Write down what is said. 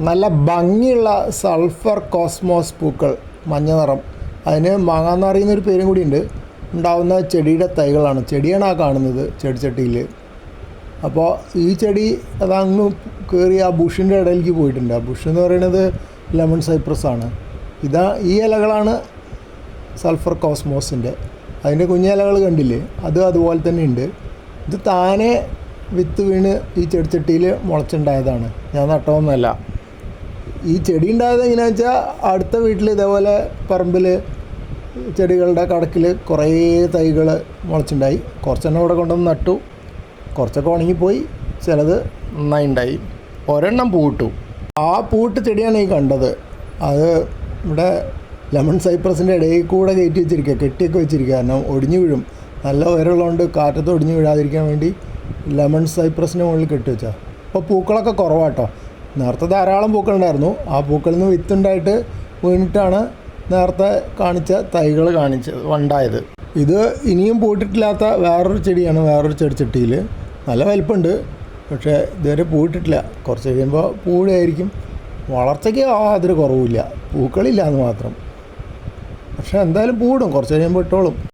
നല്ല ഭംഗിയുള്ള sulphur cosmos പൂക്കൾ മഞ്ഞ നിറം. അതിന് മാങ്ങാന്ന് പറയുന്ന ഒരു പേരും കൂടിയുണ്ട്. ഉണ്ടാവുന്ന ചെടിയുടെ തൈകളാണ്. ചെടിയാണ് ആ കാണുന്നത് ചെടിച്ചട്ടിയിൽ. അപ്പോൾ ഈ ചെടി അതങ്ങ് കയറി ആ ബുഷിന്റെ ഇടയിലേക്ക് പോയിട്ടുണ്ട്. ആ ബുഷ് എന്ന് പറയുന്നത് ലെമൺ സൈപ്രസ് ആണ്. ഇതാ ഈ ഇലകളാണ് സൾഫർ കോസ്മോസിന്റെ. അതിന്റെ കുഞ്ഞിലകൾ കണ്ടില്ലേ? അത് അതുപോലെ തന്നെ ഉണ്ട്. ഇത് താനെ വിത്ത് വീണ് ഈ ചെടിച്ചട്ടിയിൽ മുളച്ചുണ്ടായതാണ്. ഞാൻ നട്ടതൊന്നുമല്ല. ഈ ചെടി ഉണ്ടായത് എങ്ങനെയാണെന്ന് വെച്ചാൽ അടുത്ത വീട്ടിൽ ഇതേപോലെ പറമ്പിൽ ചെടികളുടെ കടക്കിൽ കുറേ തൈകൾ മുളച്ചുണ്ടായി. കുറച്ചെണ്ണം ഇവിടെ കൊണ്ടുവന്ന് നട്ടു. കുറച്ചൊക്കെ ഉണങ്ങിപ്പോയി. ചിലത് നന്നായി ഉണ്ടായി. ഒരെണ്ണം പൂട്ടു ആ പൂട്ട് ചെടിയാണ് ഈ കണ്ടത്. അത് ഇവിടെ ലെമൺ സൈപ്രസിന്റെ ഇടയിൽ കൂടെ കയറ്റി വെച്ചിരിക്കുക. കെട്ടിയൊക്കെ വെച്ചിരിക്കുക. കാരണം ഒടിഞ്ഞു വീഴും. നല്ല ഉയരമുള്ളതുകൊണ്ട് കാറ്റത്ത് ഒടിഞ്ഞു വീഴാതിരിക്കാൻ വേണ്ടി ലെമൺ സൈപ്രസിന്റെ മുകളിൽ കെട്ടി വെച്ചാൽ അപ്പോൾ പൂക്കളൊക്കെ കുറവാട്ടോ. നേരത്തെ ധാരാളം പൂക്കളുണ്ടായിരുന്നു. ആ പൂക്കളിൽ നിന്ന് വിത്തുണ്ടായിട്ട് വീണിട്ടാണ് നേരത്തെ കാണിച്ച തൈകൾ കാണിച്ചത് ഉണ്ടായത് ഇത് ഇനിയും പൂട്ടിട്ടില്ലാത്ത വേറൊരു ചെടിയാണ് വേറൊരു ചെടിച്ചട്ടിയിൽ നല്ല വലിപ്പമുണ്ട് പക്ഷേ ഇതുവരെ പൂട്ടിട്ടില്ല. കുറച്ച് കഴിയുമ്പോൾ പൂഴയായിരിക്കും വളർച്ചയ്ക്ക് യാതൊരു കുറവില്ല പൂക്കളില്ല എന്ന് മാത്രം. പക്ഷേ എന്തായാലും പൂടും കുറച്ച് കഴിയുമ്പോൾ ഇട്ടോളും.